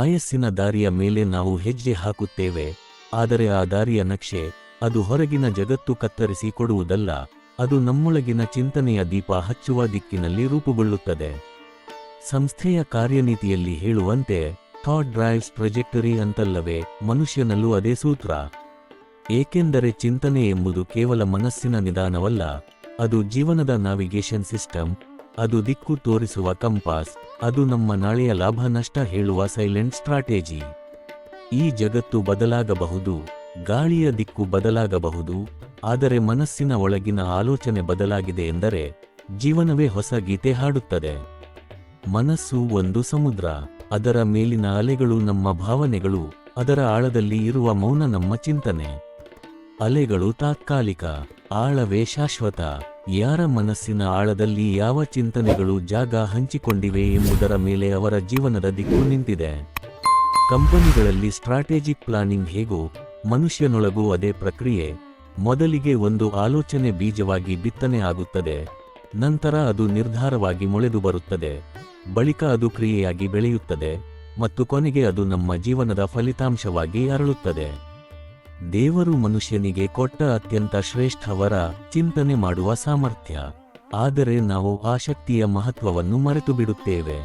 ಆಯಸ್ಸಿನ ದಾರಿಯ ಮೇಲೆ ನಾವು ಹೆಜ್ಜೆ ಹಾಕುತ್ತೇವೆ, ಆದರೆ ಆ ದಾರಿಯ ನಕ್ಷೆ, ಅದು ಹೊರಗಿನ ಜಗತ್ತು ಕತ್ತರಿಸಿ ಕೊಡುವುದಲ್ಲ, ಅದು ನಮ್ಮೊಳಗಿನ ಚಿಂತನೆಯ ದೀಪ ಹಚ್ಚುವ ದಿಕ್ಕಿನಲ್ಲಿ ರೂಪುಗೊಳ್ಳುತ್ತದೆ. ಸಂಸ್ಥೆಯ ಕಾರ್ಯನೀತಿಯಲ್ಲಿ ಹೇಳುವಂತೆ, ಥಾಟ್ ಡ್ರೈವ್ಸ್ ಪ್ರೊಜೆಕ್ಟರಿ ಅಂತಲ್ಲವೇ ಮನುಷ್ಯನಲ್ಲೂ ಅದೇ ಸೂತ್ರ. ಏಕೆಂದರೆ ಚಿಂತನೆ ಎಂಬುದು ಕೇವಲ ಮನಸ್ಸಿನ ನಿಧಾನವಲ್ಲ, ಅದು ಜೀವನದ ನಾವಿಗೇಷನ್ ಸಿಸ್ಟಮ್ ಅದು ದಿಕ್ಕು ತೋರಿಸುವ ಕಂಪಾಸ್ ಅದು ನಮ್ಮ ನಾಳೆಯ ಲಾಭ ನಷ್ಟ ಹೇಳುವ ಸೈಲೆಂಟ್ ಸ್ಟ್ರಾಟೇಜಿ. ಈ ಜಗತ್ತು ಬದಲಾಗಬಹುದು, ಗಾಳಿಯ ದಿಕ್ಕು ಬದಲಾಗಬಹುದು, ಆದರೆ ಮನಸ್ಸಿನ ಒಳಗಿನ ಆಲೋಚನೆ ಬದಲಾಗಿದೆ ಎಂದರೆ ಜೀವನವೇ ಹೊಸ ಗೀತೆ ಹಾಡುತ್ತದೆ. ಮನಸ್ಸು ಒಂದು ಸಮುದ್ರ, ಅದರ ಮೇಲಿನ ಅಲೆಗಳು ನಮ್ಮ ಭಾವನೆಗಳು, ಅದರ ಆಳದಲ್ಲಿ ಇರುವ ಮೌನ ನಮ್ಮ ಚಿಂತನೆ. ಅಲೆಗಳು ತಾತ್ಕಾಲಿಕ, ಆಳವೇ ಶಾಶ್ವತ. ಯಾರ ಮನಸ್ಸಿನ ಆಳದಲ್ಲಿ ಯಾವ ಚಿಂತನೆಗಳು ಜಾಗ ಹಂಚಿಕೊಂಡಿವೆ ಎಂಬುದರ ಮೇಲೆ ಅವರ ಜೀವನದ ದಿಕ್ಕು ನಿಂತಿದೆ. ಕಂಪನಿಗಳಲ್ಲಿ ಸ್ಟ್ರಾಟೆಜಿಕ್ ಪ್ಲಾನಿಂಗ್ ಹೇಗೋ, ಮನುಷ್ಯನೊಳಗೂ ಅದೇ ಪ್ರಕ್ರಿಯೆ. ಮೊದಲಿಗೆ ಒಂದು ಆಲೋಚನೆ ಬೀಜವಾಗಿ ಬಿತ್ತನೆ ಆಗುತ್ತದೆ. ನಂತರ ಅದು ನಿರ್ಧಾರವಾಗಿ ಮೊಳೆದು ಬರುತ್ತದೆ. ಬಳಿಕ ಅದು ಕ್ರಿಯೆಯಾಗಿ ಬೆಳೆಯುತ್ತದೆ. ಮತ್ತು ಕೊನೆಗೆ ಅದು ನಮ್ಮ ಜೀವನದ ಫಲಿತಾಂಶವಾಗಿ ಅರಳುತ್ತದೆ. ದೇವರು ಮನುಷ್ಯನಿಗೆ ಕೊಟ್ಟ ಅತ್ಯಂತ ಶ್ರೇಷ್ಠವರ ಚಿಂತನೆ ಮಾಡುವ ಸಾಮರ್ಥ್ಯ. ಆದರೆ ನಾವು ಆ ಶಕ್ತಿಯ ಮಹತ್ವವನ್ನು ಮರೆತು ಬಿಡುತ್ತೇವೆ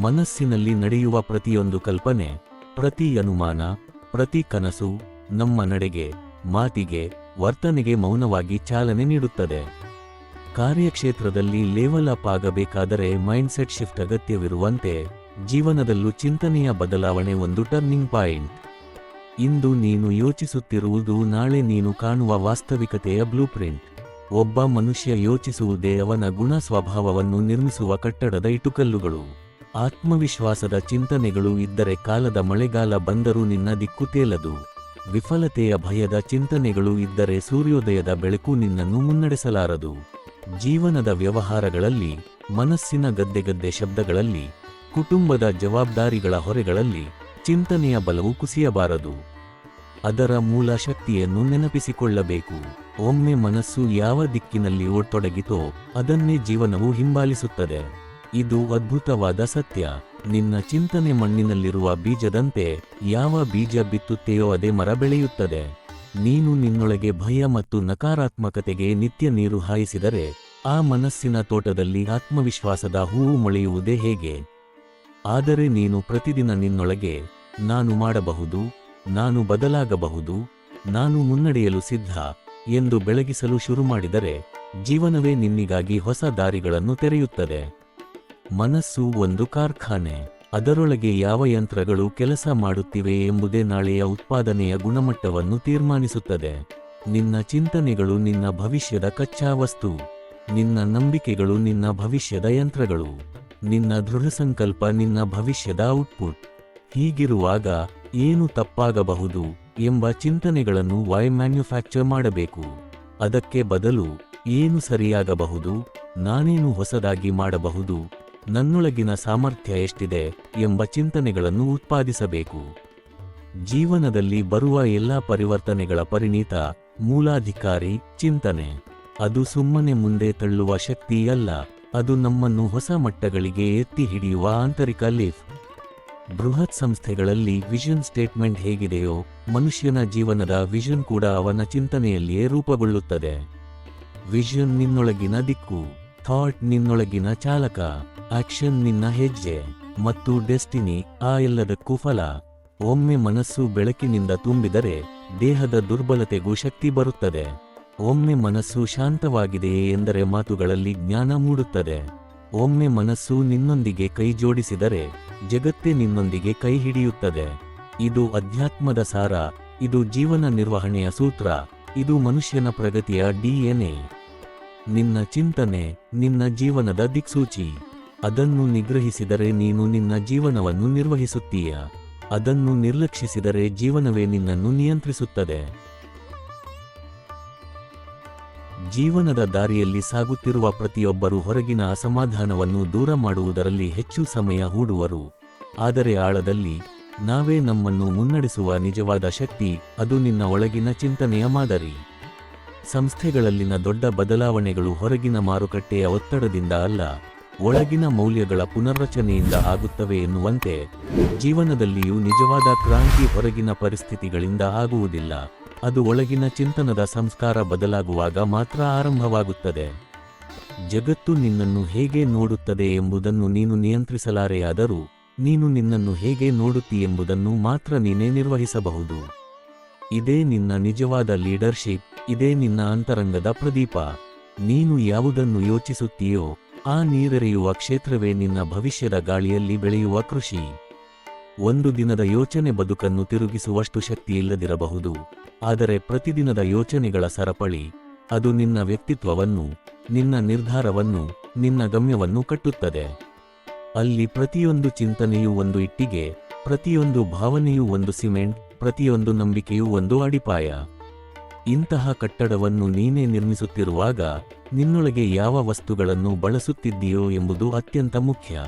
ಮನಸ್ಸಿನಲ್ಲಿ ನಡೆಯುವ ಪ್ರತಿಯೊಂದು ಕಲ್ಪನೆ, ಪ್ರತಿ ಅನುಮಾನ, ಪ್ರತಿ ಕನಸು ನಮ್ಮ ನಡೆಗೆ, ಮಾತಿಗೆ, ವರ್ತನೆಗೆ ಮೌನವಾಗಿ ಚಾಲನೆ ನೀಡುತ್ತದೆ. ಕಾರ್ಯಕ್ಷೇತ್ರದಲ್ಲಿ ಲೇವಲ್ ಅಪ್ ಆಗಬೇಕಾದರೆ ಮೈಂಡ್ಸೆಟ್ ಶಿಫ್ಟ್ ಅಗತ್ಯವಿರುವಂತೆ, ಜೀವನದಲ್ಲೂ ಚಿಂತನೆಯ ಬದಲಾವಣೆ ಒಂದು ಟರ್ನಿಂಗ್ ಪಾಯಿಂಟ್. ಇಂದು ನೀನು ಯೋಚಿಸುತ್ತಿರುವುದು ನಾಳೆ ನೀನು ಕಾಣುವ ವಾಸ್ತವಿಕತೆಯ ಬ್ಲೂಪ್ರಿಂಟ್. ಒಬ್ಬ ಮನುಷ್ಯ ಯೋಚಿಸುವುದೇ ಅವನ ಗುಣ ಸ್ವಭಾವವನ್ನು ನಿರ್ಮಿಸುವ ಕಟ್ಟಡದ ಇಟುಕಲ್ಲುಗಳು. ಆತ್ಮವಿಶ್ವಾಸದ ಚಿಂತನೆಗಳು ಇದ್ದರೆ ಕಾಲದ ಮಳೆಗಾಲ ಬಂದರೂ ನಿನ್ನ ದಿಕ್ಕು ತೇಲದು. ವಿಫಲತೆಯ ಭಯದ ಚಿಂತನೆಗಳು ಇದ್ದರೆ ಸೂರ್ಯೋದಯದ ಬೆಳಕು ನಿನ್ನನ್ನು ಮುನ್ನಡೆಸಲಾರದು. ಜೀವನದ ವ್ಯವಹಾರಗಳಲ್ಲಿ, ಮನಸ್ಸಿನ ಗದ್ದೆಗದ್ದೆ ಶಬ್ದಗಳಲ್ಲಿ, ಕುಟುಂಬದ ಜವಾಬ್ದಾರಿಗಳ ಹೊರೆಗಳಲ್ಲಿ ಚಿಂತನೆಯ ಬಲವು ಕುಸಿಯಬಾರದು. ಅದರ ಮೂಲ ಶಕ್ತಿಯನ್ನು ನೆನಪಿಸಿಕೊಳ್ಳಬೇಕು. ಒಮ್ಮೆ ಮನಸ್ಸು ಯಾವ ದಿಕ್ಕಿನಲ್ಲಿ ಒಡ್ತೊಡಗಿತೋ ಅದನ್ನೇ ಜೀವನವು ಹಿಂಬಾಲಿಸುತ್ತದೆ. ಇದು ಅದ್ಭುತವಾದ ಸತ್ಯ. ನಿನ್ನ ಚಿಂತನೆ ಮಣ್ಣಿನಲ್ಲಿರುವ ಬೀಜದಂತೆ ಯಾವ ಬೀಜ ಬಿತ್ತುತ್ತೆಯೋ ಅದೇ ಮರ ಬೆಳೆಯುತ್ತದೆ. ನೀನು ನಿನ್ನೊಳಗೆ ಭಯ ಮತ್ತು ನಕಾರಾತ್ಮಕತೆಗೆ ನಿತ್ಯ ನೀರು ಹಾಯಿಸಿದರೆ ಆ ಮನಸ್ಸಿನ ತೋಟದಲ್ಲಿ ಆತ್ಮವಿಶ್ವಾಸದ ಹೂವು ಮೊಳೆಯುವುದೇ ಹೇಗೆ? ಆದರೆ ನೀನು ಪ್ರತಿದಿನ ನಿನ್ನೊಳಗೆ ನಾನು ಮಾಡಬಹುದು, ನಾನು ಬದಲಾಗಬಹುದು, ನಾನು ಮುನ್ನಡೆಯಲು ಸಿದ್ಧ ಎಂದು ಬೆಳಗಿಸಲು ಶುರು ಮಾಡಿದರೆ ಜೀವನವೇ ನಿನ್ನಿಗಾಗಿ ಹೊಸ ದಾರಿಗಳನ್ನು ತೆರೆಯುತ್ತದೆ. ಮನಸ್ಸು ಒಂದು ಕಾರ್ಖಾನೆ, ಅದರೊಳಗೆ ಯಾವ ಯಂತ್ರಗಳು ಕೆಲಸ ಮಾಡುತ್ತಿವೆ ಎಂಬುದೇ ನಾಳೆಯ ಉತ್ಪಾದನೆಯ ಗುಣಮಟ್ಟವನ್ನು ತೀರ್ಮಾನಿಸುತ್ತದೆ. ನಿನ್ನ ಚಿಂತನೆಗಳು ನಿನ್ನ ಭವಿಷ್ಯದ ಕಚ್ಚಾ ವಸ್ತು ನಿನ್ನ ನಂಬಿಕೆಗಳು ನಿನ್ನ ಭವಿಷ್ಯದ ಯಂತ್ರಗಳು, ನಿನ್ನ ದೃಢ ಸಂಕಲ್ಪ ನಿನ್ನ ಭವಿಷ್ಯದ ಔಟ್ಪುಟ್. ಹೀಗಿರುವಾಗ ಏನು ತಪ್ಪಾಗಬಹುದು ಎಂಬ ಚಿಂತನೆಗಳನ್ನು ವೈ ಮ್ಯಾನ್ಯುಫ್ಯಾಕ್ಚರ್ ಮಾಡಬೇಕು. ಅದಕ್ಕೆ ಬದಲು ಏನು ಸರಿಯಾಗಬಹುದು, ನಾನೇನು ಹೊಸದಾಗಿ ಮಾಡಬಹುದು, ನನ್ನೊಳಗಿನ ಸಾಮರ್ಥ್ಯ ಎಷ್ಟಿದೆ ಎಂಬ ಚಿಂತನೆಗಳನ್ನು ಉತ್ಪಾದಿಸಬೇಕು. ಜೀವನದಲ್ಲಿ ಬರುವ ಎಲ್ಲಾ ಪರಿವರ್ತನೆಗಳ ಪರಿಣಿತ ಮೂಲಾಧಿಕಾರಿ ಚಿಂತನೆ. ಅದು ಸುಮ್ಮನೆ ಮುಂದೆ ತಳ್ಳುವ ಶಕ್ತಿಯಲ್ಲ ಅದು ನಮ್ಮನ್ನು ಹೊಸ ಮಟ್ಟಗಳಿಗೆ ಎತ್ತಿ ಹಿಡಿಯುವ ಆಂತರಿಕ ಲಿಫ್ಟ್ ಬೃಹತ್ ಸಂಸ್ಥೆಗಳಲ್ಲಿ ವಿಷನ್ ಸ್ಟೇಟ್ಮೆಂಟ್ ಹೇಗಿದೆಯೋ ಮನುಷ್ಯನ ಜೀವನದ ವಿಷನ್ ಕೂಡ ಅವನ ಚಿಂತನೆಯಲ್ಲಿಯೇ ರೂಪುಗೊಳ್ಳುತ್ತದೆ. ವಿಷನ್ ನಿನ್ನೊಳಗಿನ ದಿಕ್ಕು, ಥಾಟ್ ನಿನ್ನೊಳಗಿನ ಚಾಲಕ, ಆಕ್ಷನ್ ನಿನ್ನ ಹೆಜ್ಜೆ ಮತ್ತು ಡೆಸ್ಟಿನಿ ಆ ಎಲ್ಲದಕ್ಕೂ ಫಲ. ಒಮ್ಮೆ ಮನಸ್ಸು ಬೆಳಕಿನಿಂದ ತುಂಬಿದರೆ ದೇಹದ ದುರ್ಬಲತೆಗೂ ಶಕ್ತಿ ಬರುತ್ತದೆ. ಒಮ್ಮೆ ಮನಸ್ಸು ಶಾಂತವಾಗಿದೆಯೇ ಎಂದರೆ ಮಾತುಗಳಲ್ಲಿ ಜ್ಞಾನ ಮೂಡುತ್ತದೆ. ಒಮ್ಮೆ ಮನಸ್ಸು ನಿನ್ನೊಂದಿಗೆ ಕೈ ಜೋಡಿಸಿದರೆ ಜಗತ್ತೇ ನಿನ್ನೊಂದಿಗೆ ಕೈ ಹಿಡಿಯುತ್ತದೆ ಇದು ಅಧ್ಯಾತ್ಮದ ಸಾರ, ಇದು ಜೀವನ ನಿರ್ವಹಣೆಯ ಸೂತ್ರ, ಇದು ಮನುಷ್ಯನ ಪ್ರಗತಿಯ ಡಿಎನ್ಎ. ನಿನ್ನ ಚಿಂತನೆ, ನಿನ್ನ ಜೀವನದ ದಿಕ್ಸೂಚಿ. ಅದನ್ನು ನಿಗ್ರಹಿಸಿದರೆ ನೀನು ನಿನ್ನ ಜೀವನವನ್ನು ನಿರ್ವಹಿಸುತ್ತೀಯ. ಅದನ್ನು ನಿರ್ಲಕ್ಷಿಸಿದರೆ ಜೀವನವೇ ನಿನ್ನನ್ನು ನಿಯಂತ್ರಿಸುತ್ತದೆ. ಜೀವನದ ದಾರಿಯಲ್ಲಿ ಸಾಗುತ್ತಿರುವ ಪ್ರತಿಯೊಬ್ಬರು ಹೊರಗಿನ ಅಸಮಾಧಾನವನ್ನು ದೂರ ಮಾಡುವುದರಲ್ಲಿ ಹೆಚ್ಚು ಸಮಯ ಹೂಡುವರು. ಆದರೆ ಆಳದಲ್ಲಿ ನಾವೇ ನಮ್ಮನ್ನು ಮುನ್ನಡೆಸುವ ನಿಜವಾದ ಶಕ್ತಿ ಅದು ನಿನ್ನ ಒಳಗಿನ ಚಿಂತನೆಯ ಮಾದರಿ. ಸಂಸ್ಥೆಗಳಲ್ಲಿನ ದೊಡ್ಡ ಬದಲಾವಣೆಗಳು ಹೊರಗಿನ ಮಾರುಕಟ್ಟೆಯ ಒತ್ತಡದಿಂದ ಅಲ್ಲ, ಒಳಗಿನ ಮೌಲ್ಯಗಳ ಪುನರ್ರಚನೆಯಿಂದ ಆಗುತ್ತವೆ ಎನ್ನುವಂತೆ ಜೀವನದಲ್ಲಿಯೂ ನಿಜವಾದ ಕ್ರಾಂತಿ ಹೊರಗಿನ ಪರಿಸ್ಥಿತಿಗಳಿಂದ ಆಗುವುದಿಲ್ಲ. ಅದು ಒಳಗಿನ ಚಿಂತನದ ಸಂಸ್ಕಾರ ಬದಲಾಗುವಾಗ ಮಾತ್ರ ಆರಂಭವಾಗುತ್ತದೆ. ಜಗತ್ತು ನಿನ್ನನ್ನು ಹೇಗೆ ನೋಡುತ್ತದೆ ಎಂಬುದನ್ನು ನೀನು ನಿಯಂತ್ರಿಸಲಾರೆಯಾದರೂ, ನೀನು ನಿನ್ನನ್ನು ಹೇಗೆ ನೋಡುತ್ತಿ ಎಂಬುದನ್ನು ಮಾತ್ರ ನೀನೇ ನಿರ್ವಹಿಸಬಹುದು. ಇದೇ ನಿನ್ನ ನಿಜವಾದ ಲೀಡರ್ಶಿಪ್, ಇದೇ ನಿನ್ನ ಅಂತರಂಗದ ಪ್ರದೀಪ. ನೀನು ಯಾವುದನ್ನು ಯೋಚಿಸುತ್ತೀಯೋ, ಆ ನೀರೆರೆಯುವ ಕ್ಷೇತ್ರವೇ ನಿನ್ನ ಭವಿಷ್ಯದ ಗಾಳಿಯಲ್ಲಿ ಬೆಳೆಯುವ ಕೃಷಿ. ಒಂದು ದಿನದ ಯೋಚನೆ ಬದುಕನ್ನು ತಿರುಗಿಸುವಷ್ಟು ಶಕ್ತಿಯಿಲ್ಲದಿರಬಹುದು. ಆದರೆ ಪ್ರತಿದಿನದ ಯೋಚನೆಗಳ ಸರಪಳಿ, ಅದು ನಿನ್ನ ವ್ಯಕ್ತಿತ್ವವನ್ನು, ನಿನ್ನ ನಿರ್ಧಾರವನ್ನು, ನಿನ್ನ ಗಮ್ಯವನ್ನು ಕಟ್ಟುತ್ತದೆ. ಅಲ್ಲಿ ಪ್ರತಿಯೊಂದು ಚಿಂತನೆಯೂ ಒಂದು ಇಟ್ಟಿಗೆ, ಪ್ರತಿಯೊಂದು ಭಾವನೆಯೂ ಒಂದು ಸಿಮೆಂಟ್, ಪ್ರತಿಯೊಂದು ನಂಬಿಕೆಯೂ ಒಂದು ಅಡಿಪಾಯ. ಇಂತಹ ಕಟ್ಟಡವನ್ನು ನೀನೇ ನಿರ್ಮಿಸುತ್ತಿರುವಾಗ ನಿನ್ನೊಳಗೆ ಯಾವ ವಸ್ತುಗಳನ್ನು ಬಳಸುತ್ತಿದ್ದೀಯೋ ಎಂಬುದು ಅತ್ಯಂತ ಮುಖ್ಯ.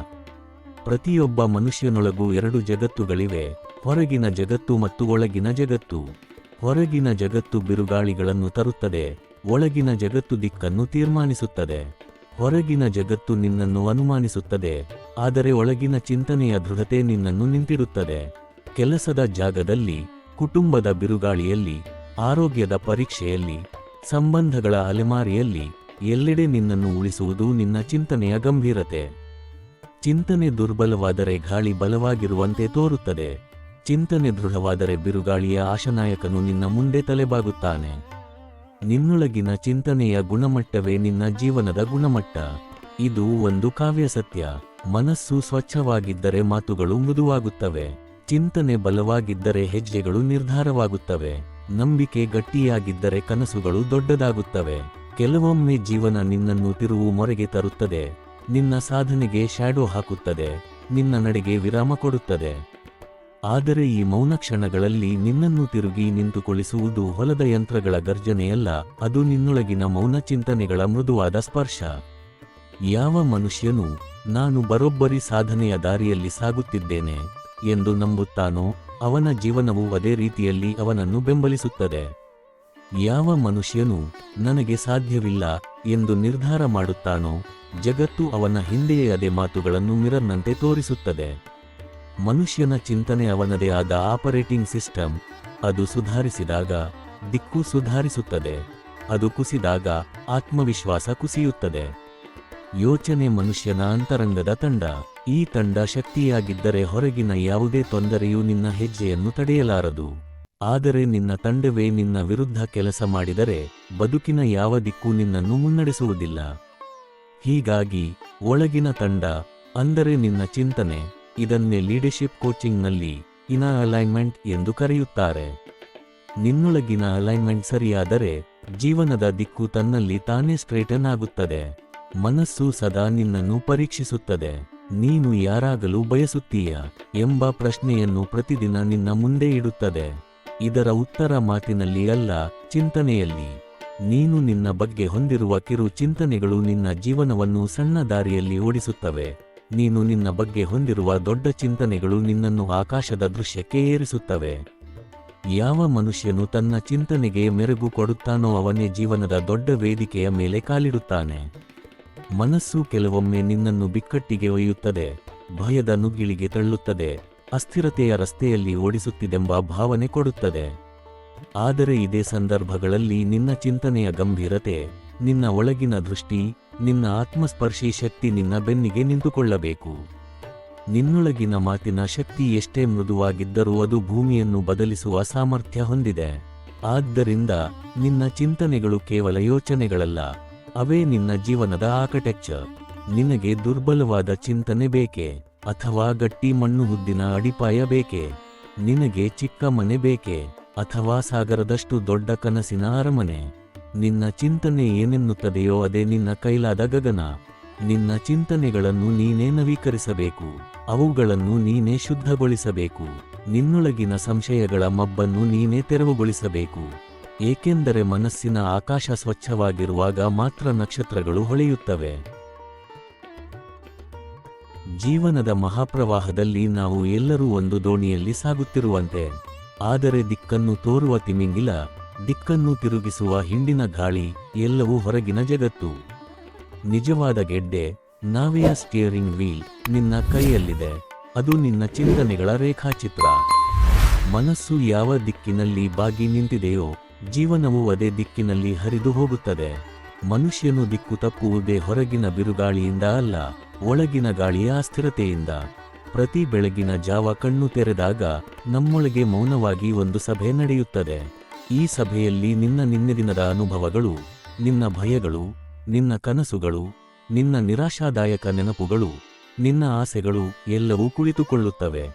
ಪ್ರತಿಯೊಬ್ಬ ಮನುಷ್ಯನೊಳಗೂ ಎರಡು ಜಗತ್ತುಗಳಿವೆ, ಹೊರಗಿನ ಜಗತ್ತು ಮತ್ತು ಒಳಗಿನ ಜಗತ್ತು. ಹೊರಗಿನ ಜಗತ್ತು ಬಿರುಗಾಳಿಗಳನ್ನು ತರುತ್ತದೆ, ಒಳಗಿನ ಜಗತ್ತು ದಿಕ್ಕನ್ನು ತೀರ್ಮಾನಿಸುತ್ತದೆ. ಹೊರಗಿನ ಜಗತ್ತು ನಿನ್ನನ್ನು ಅನುಮಾನಿಸುತ್ತದೆ, ಆದರೆ ಒಳಗಿನ ಚಿಂತನೆಯ ದೃಢತೆ ನಿನ್ನನ್ನು ನಿಂತಿರುತ್ತದೆ. ಕೆಲಸದ ಜಾಗದಲ್ಲಿ, ಕುಟುಂಬದ ಬಿರುಗಾಳಿಯಲ್ಲಿ, ಆರೋಗ್ಯದ ಪರೀಕ್ಷೆಯಲ್ಲಿ, ಸಂಬಂಧಗಳ ಅಲೆಮಾರಿಯಲ್ಲಿ, ಎಲ್ಲೆಡೆ ನಿನ್ನನ್ನು ಉಳಿಸುವುದು ನಿನ್ನ ಚಿಂತನೆಯ ಗಂಭೀರತೆ. ಚಿಂತನೆ ದುರ್ಬಲವಾದರೆ ಗಾಳಿ ಬಲವಾಗಿರುವಂತೆ ತೋರುತ್ತದೆ. ಚಿಂತನೆ ದೃಢವಾದರೆ ಬಿರುಗಾಳಿಯ ಆಶನಾಯಕನು ನಿನ್ನ ಮುಂದೆ ತಲೆಬಾಗುತ್ತಾನೆ. ನಿನ್ನೊಳಗಿನ ಚಿಂತನೆಯ ಗುಣಮಟ್ಟವೇ ನಿನ್ನ ಜೀವನದ ಗುಣಮಟ್ಟ. ಇದು ಒಂದು ಕಾವ್ಯ ಸತ್ಯ. ಮನಸ್ಸು ಸ್ವಚ್ಛವಾಗಿದ್ದರೆ ಮಾತುಗಳು ಮೃದುವಾಗುತ್ತವೆ. ಚಿಂತನೆ ಬಲವಾಗಿದ್ದರೆ ಹೆಜ್ಜೆಗಳು ನಿರ್ಧಾರವಾಗುತ್ತವೆ. ನಂಬಿಕೆ ಗಟ್ಟಿಯಾಗಿದ್ದರೆ ಕನಸುಗಳು ದೊಡ್ಡದಾಗುತ್ತವೆ. ಕೆಲವೊಮ್ಮೆ ಜೀವನ ನಿನ್ನನ್ನು ತಿರುವು ಮೊರೆಗೆ ತರುತ್ತದೆ. ನಿನ್ನ ಸಾಧನೆಗೆ ಶ್ಯಾಡೋ ಹಾಕುತ್ತದೆ. ನಿನ್ನ ನಡೆಗೆ ವಿರಾಮ ಕೊಡುತ್ತದೆ. ಆದರೆ ಈ ಮೌನ ಕ್ಷಣಗಳಲ್ಲಿ ನಿನ್ನನ್ನು ತಿರುಗಿ ನಿಂತುಕೊಳಿಸುವುದು ಹೊಲದ ಯಂತ್ರಗಳ ಗರ್ಜನೆಯಲ್ಲ, ಅದು ನಿನ್ನೊಳಗಿನ ಮೌನ ಚಿಂತನೆಗಳ ಮೃದುವಾದ ಸ್ಪರ್ಶ. ಯಾವ ಮನುಷ್ಯನು, ನಾನು ಬರೋಬ್ಬರಿ ಸಾಧನೆಯ ದಾರಿಯಲ್ಲಿ ಸಾಗುತ್ತಿದ್ದೇನೆ ಎಂದು ನಂಬುತ್ತಾನೋ, ಅವನ ಜೀವನವು ಅದೇ ರೀತಿಯಲ್ಲಿ ಅವನನ್ನು ಬೆಂಬಲಿಸುತ್ತದೆ. ಯಾವ ಮನುಷ್ಯನು, ನನಗೆ ಸಾಧ್ಯವಿಲ್ಲ ಎಂದು ನಿರ್ಧಾರ ಮಾಡುತ್ತಾನೋ, ಜಗತ್ತು ಅವನ ಹಿಂದೆಯೇ ಅದೇ ಮಾತುಗಳನ್ನು ಮಿರರ್ನಂತೆ ತೋರಿಸುತ್ತದೆ. ಮನುಷ್ಯನ ಚಿಂತನೆ ಅವನದೇ ಆದ ಆಪರೇಟಿಂಗ್ ಸಿಸ್ಟಮ್. ಅದು ಸುಧಾರಿಸಿದಾಗ, ದಿಕ್ಕು ಸುಧಾರಿಸುತ್ತದೆ. ಅದು ಕುಸಿದಾಗ, ಆತ್ಮವಿಶ್ವಾಸ ಕುಸಿಯುತ್ತದೆ. ಯೋಚನೆ ಮನುಷ್ಯನ ಅಂತರಂಗದ ತಂಡ. ಈ ತಂಡ ಶಕ್ತಿಯಾಗಿದ್ದರೆ ಹೊರಗಿನ ಯಾವುದೇ ತೊಂದರೆಯೂ ನಿನ್ನ ಹೆಜ್ಜೆಯನ್ನು ತಡೆಯಲಾರದು. ಆದರೆ ನಿನ್ನ ತಂಡವೇ ನಿನ್ನ ವಿರುದ್ಧ ಕೆಲಸ ಮಾಡಿದರೆ, ಬದುಕಿನ ಯಾವ ದಿಕ್ಕೂ ನಿನ್ನನ್ನು ಮುನ್ನಡೆಸುವುದಿಲ್ಲ. ಹೀಗಾಗಿ, ಒಳಗಿನ ತಂಡ, ಅಂದರೆ ನಿನ್ನ ಚಿಂತನೆ ಇದನ್ನೇ ಲೀಡರ್ಶಿಪ್ ಕೋಚಿಂಗ್ನಲ್ಲಿ ಇನ ಅಲೈನ್ಮೆಂಟ್ ಎಂದು ಕರೆಯುತ್ತಾರೆ. ನಿನ್ನೊಳಗಿನ ಅಲೈನ್ಮೆಂಟ್ ಸರಿಯಾದರೆ ಜೀವನದ ದಿಕ್ಕು ತನ್ನಲ್ಲಿ ತಾನೇ ಸ್ಟ್ರೇಟನ್ ಆಗುತ್ತದೆ ಮನಸ್ಸು ಸದಾ ನಿನ್ನನ್ನು ಪರೀಕ್ಷಿಸುತ್ತದೆ. ನೀನು ಯಾರಾಗಲು ಬಯಸುತ್ತೀಯ ಎಂಬ ಪ್ರಶ್ನೆಯನ್ನು ಪ್ರತಿದಿನ ನಿನ್ನ ಮುಂದೆ ಇಡುತ್ತದೆ. ಇದರ ಉತ್ತರ ಮಾತಿನಲ್ಲಿ ಅಲ್ಲ, ಚಿಂತನೆಯಲ್ಲಿ. ನೀನು ನಿನ್ನ ಬಗ್ಗೆ ಹೊಂದಿರುವ ಕಿರು ಚಿಂತನೆಗಳು ನಿನ್ನ ಜೀವನವನ್ನು ಸಣ್ಣ ದಾರಿಯಲ್ಲಿ ಓಡಿಸುತ್ತವೆ. ನೀನು ನಿನ್ನ ಬಗ್ಗೆ ಹೊಂದಿರುವ ದೊಡ್ಡ ಚಿಂತನೆಗಳು ನಿನ್ನನ್ನು ಆಕಾಶದ ದೃಶ್ಯಕ್ಕೆ ಏರಿಸುತ್ತವೆ. ಯಾವ ಮನುಷ್ಯನು ತನ್ನ ಚಿಂತನೆಗೆ ಮೆರುಗು ಕೊಡುತ್ತಾನೋ ಅವನೇ ಜೀವನದ ದೊಡ್ಡ ವೇದಿಕೆಯ ಮೇಲೆ ಕಾಲಿಡುತ್ತಾನೆ. ಮನಸ್ಸು ಕೆಲವೊಮ್ಮೆ ನಿನ್ನನ್ನು ಬಿಕ್ಕಟ್ಟಿಗೆ ಒಯ್ಯುತ್ತದೆ, ಭಯದ ನುಗ್ಗಿಳಿಗೆ ತಳ್ಳುತ್ತದೆ, ಅಸ್ಥಿರತೆಯ ರಸ್ತೆಯಲ್ಲಿ ಓಡಿಸುತ್ತಿದೆಂಬ ಭಾವನೆ ಕೊಡುತ್ತದೆ. ಆದರೆ ಇದೇ ಸಂದರ್ಭಗಳಲ್ಲಿ ನಿನ್ನ ಚಿಂತನೆಯ ಗಂಭೀರತೆ, ನಿನ್ನ ಒಳಗಿನ ದೃಷ್ಟಿ ನಿನ್ನ ಆತ್ಮಸ್ಪರ್ಶಿ ಶಕ್ತಿ ನಿನ್ನ ಬೆನ್ನಿಗೆ ನಿಂತುಕೊಳ್ಳಬೇಕು. ನಿನ್ನೊಳಗಿನ ಮಾತಿನ ಶಕ್ತಿ ಎಷ್ಟೇ ಮೃದುವಾಗಿದ್ದರೂ ಅದು ಭೂಮಿಯನ್ನು ಬದಲಿಸುವ ಸಾಮರ್ಥ್ಯ ಹೊಂದಿದೆ. ಆದ್ದರಿಂದ ನಿನ್ನ ಚಿಂತನೆಗಳು ಕೇವಲ ಯೋಚನೆಗಳಲ್ಲ, ಅವೇ ನಿನ್ನ ಜೀವನದ ಆರ್ಕಿಟೆಕ್ಚರ್. ನಿನಗೆ ದುರ್ಬಲವಾದ ಚಿಂತನೆ ಬೇಕೆ, ಅಥವಾ ಗಟ್ಟಿ ಮಣ್ಣು ಹುದ್ದಿನ ಅಡಿಪಾಯ ಬೇಕೆ? ನಿನಗೆ ಚಿಕ್ಕ ಮನೆ ಬೇಕೆ, ಅಥವಾ ಸಾಗರದಷ್ಟು ದೊಡ್ಡ ಕನಸಿನ ಅರಮನೆ? ನಿನ್ನ ಚಿಂತನೆ ಏನೆನ್ನುತ್ತದೆಯೋ ಅದೇ ನಿನ್ನ ಕೈಲಾದ ಗಗನ. ನಿನ್ನ ಚಿಂತನೆಗಳನ್ನು ನೀನೇ ನವೀಕರಿಸಬೇಕು. ಅವುಗಳನ್ನು ನೀನೇ ಶುದ್ಧಗೊಳಿಸಬೇಕು. ನಿನ್ನೊಳಗಿನ ಸಂಶಯಗಳ ಮಬ್ಬನ್ನು ನೀನೇ ತೆರವುಗೊಳಿಸಬೇಕು. ಏಕೆಂದರೆ ಮನಸ್ಸಿನ ಆಕಾಶ ಸ್ವಚ್ಛವಾಗಿರುವಾಗ ಮಾತ್ರ ನಕ್ಷತ್ರಗಳು ಹೊಳೆಯುತ್ತವೆ. ಜೀವನದ ಮಹಾಪ್ರವಾಹದಲ್ಲಿ ನಾವು ಎಲ್ಲರೂ ಒಂದು ದೋಣಿಯಲ್ಲಿ ಸಾಗುತ್ತಿರುವಂತೆ. ಆದರೆ ದಿಕ್ಕನ್ನು ತೋರುವ ತಿಮಿಂಗಿಲ ದಿಕ್ಕನ್ನು ತಿರುಗಿಸುವ ಹಿಂಡಿನ ಗಾಳಿ ಎಲ್ಲವೂ ಹೊರಗಿನ ಜಗತ್ತು. ನಿಜವಾದ ಗೆಡ್ಡೆ, ನಾವೆಯ ಸ್ಟಿಯರಿಂಗ್ ವೀಲ್ ನಿನ್ನ ಕೈಯಲ್ಲಿದೆ. ಅದು ನಿನ್ನ ಚಿಂತನೆಗಳ ರೇಖಾಚಿತ್ರ. ಮನಸ್ಸು ಯಾವ ದಿಕ್ಕಿನಲ್ಲಿ ಬಾಗಿ ನಿಂತಿದೆಯೋ, ಜೀವನವು ಅದೇ ದಿಕ್ಕಿನಲ್ಲಿ ಹರಿದು ಹೋಗುತ್ತದೆ. ಮನುಷ್ಯನು ದಿಕ್ಕು ತಪ್ಪುವುದೇ ಹೊರಗಿನ ಬಿರುಗಾಳಿಯಿಂದ ಅಲ್ಲ, ಒಳಗಿನ ಗಾಳಿಯ ಅಸ್ಥಿರತೆಯಿಂದ. ಪ್ರತಿ ಬೆಳಗಿನ ಜಾವ ಕಣ್ಣು ತೆರೆದಾಗ ನಮ್ಮೊಳಗೆ ಮೌನವಾಗಿ ಒಂದು ಸಭೆ ನಡೆಯುತ್ತದೆ. ಈ ಸಭೆಯಲ್ಲಿ ನಿನ್ನ ದಿನದ ಅನುಭವಗಳು, ನಿನ್ನ ಭಯಗಳು, ನಿನ್ನ ಕನಸುಗಳು, ನಿನ್ನ ನಿರಾಶಾದಾಯಕ ನೆನಪುಗಳು, ನಿನ್ನ ಆಸೆಗಳು ಎಲ್ಲವೂ ಕುಳಿತುಕೊಳ್ಳುತ್ತವೆ.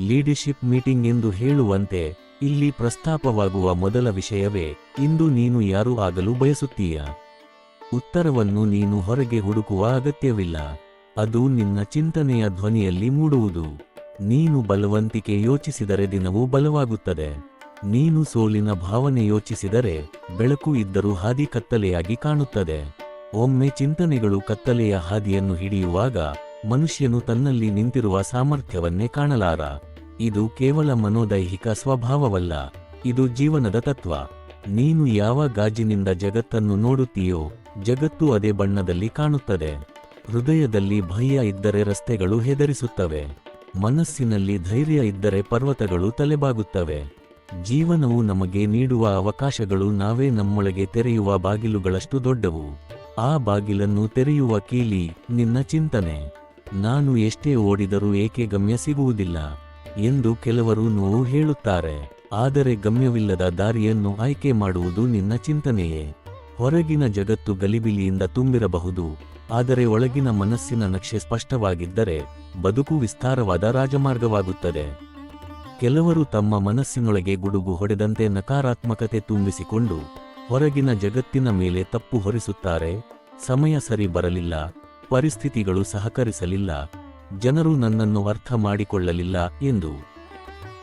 ಲೀಡರ್ಶಿಪ್ ಮೀಟಿಂಗ್ ಎಂದು ಹೇಳುವಂತೆ ಇಲ್ಲಿ ಪ್ರಸ್ತಾಪವಾಗುವ ಮೊದಲ ವಿಷಯವೇ, ಇಂದು ನೀನು ಯಾರು ಆಗಲು ಬಯಸುತ್ತೀಯ. ಉತ್ತರವನ್ನು ನೀನು ಹೊರಗೆ ಹುಡುಕುವ ಅಗತ್ಯವಿಲ್ಲ. ಅದು ನಿನ್ನ ಚಿಂತನೆಯ ಧ್ವನಿಯಲ್ಲಿ ಮೂಡುವುದು. ನೀನು ಬಲವಂತಿಕೆ ಯೋಚಿಸಿದರೆ ದಿನವೂ ಬಲವಾಗುತ್ತದೆ. ನೀನು ಸೋಲಿನ ಭಾವನೆ ಯೋಚಿಸಿದರೆ ಬೆಳಕು ಇದ್ದರೂ ಹಾದಿ ಕತ್ತಲೆಯಾಗಿ ಕಾಣುತ್ತದೆ. ಒಮ್ಮೆ ಚಿಂತನೆಗಳು ಕತ್ತಲೆಯ ಹಾದಿಯನ್ನು ಹಿಡಿಯುವಾಗ ಮನುಷ್ಯನು ತನ್ನಲ್ಲಿ ನಿಂತಿರುವ ಸಾಮರ್ಥ್ಯವನ್ನೇ ಕಾಣಲಾರ. ಇದು ಕೇವಲ ಮನೋದೈಹಿಕ ಸ್ವಭಾವವಲ್ಲ, ಇದು ಜೀವನದ ತತ್ವ. ನೀನು ಯಾವ ಗಾಜಿನಿಂದ ಜಗತ್ತನ್ನು ನೋಡುತ್ತೀಯೋ, ಜಗತ್ತು ಅದೇ ಬಣ್ಣದಲ್ಲಿ ಕಾಣುತ್ತದೆ. ಹೃದಯದಲ್ಲಿ ಭಯ ಇದ್ದರೆ ರಸ್ತೆಗಳು ಹೆದರಿಸುತ್ತವೆ. ಮನಸ್ಸಿನಲ್ಲಿ ಧೈರ್ಯ ಇದ್ದರೆ ಪರ್ವತಗಳು ತಲೆಬಾಗುತ್ತವೆ. ಜೀವನವು ನಮಗೆ ನೀಡುವ ಅವಕಾಶಗಳು ನಾವೇ ನಮ್ಮೊಳಗೆ ತೆರೆಯುವ ಬಾಗಿಲುಗಳಷ್ಟು ದೊಡ್ಡವು. ಆ ಬಾಗಿಲನ್ನು ತೆರೆಯುವ ಕೀಲಿ ನಿನ್ನ ಚಿಂತನೆ. ನಾನು ಎಷ್ಟೇ ಓಡಿದರೂ ಏಕೆ ಗಮ್ಯ ಸಿಗುವುದಿಲ್ಲ ಎಂದು ಕೆಲವರು ನೋವು ಹೇಳುತ್ತಾರೆ. ಆದರೆ ಗಮ್ಯವಿಲ್ಲದ ದಾರಿಯನ್ನು ಆಯ್ಕೆ ಮಾಡುವುದು ನಿನ್ನ ಚಿಂತನೆಯೇ. ಹೊರಗಿನ ಜಗತ್ತು ಗಲಿಬಿಲಿಯಿಂದ ತುಂಬಿರಬಹುದು. ಆದರೆ ಒಳಗಿನ ಮನಸ್ಸಿನ ನಕ್ಷೆ ಸ್ಪಷ್ಟವಾಗಿದ್ದರೆ ಬದುಕು ವಿಸ್ತಾರವಾದ ರಾಜಮಾರ್ಗವಾಗುತ್ತದೆ. ಕೆಲವರು ತಮ್ಮ ಮನಸ್ಸಿನೊಳಗೆ ಗುಡುಗು ಹೊಡೆದಂತೆ ನಕಾರಾತ್ಮಕತೆ ತುಂಬಿಸಿಕೊಂಡು ಹೊರಗಿನ ಜಗತ್ತಿನ ಮೇಲೆ ತಪ್ಪು ಹೊರಿಸುತ್ತಾರೆ. ಸಮಯ ಸರಿ ಬರಲಿಲ್ಲ, ಪರಿಸ್ಥಿತಿಗಳು ಸಹಕರಿಸಲಿಲ್ಲ, ಜನರು ನನ್ನನ್ನು ಅರ್ಥ ಮಾಡಿಕೊಳ್ಳಲಿಲ್ಲ ಎಂದು.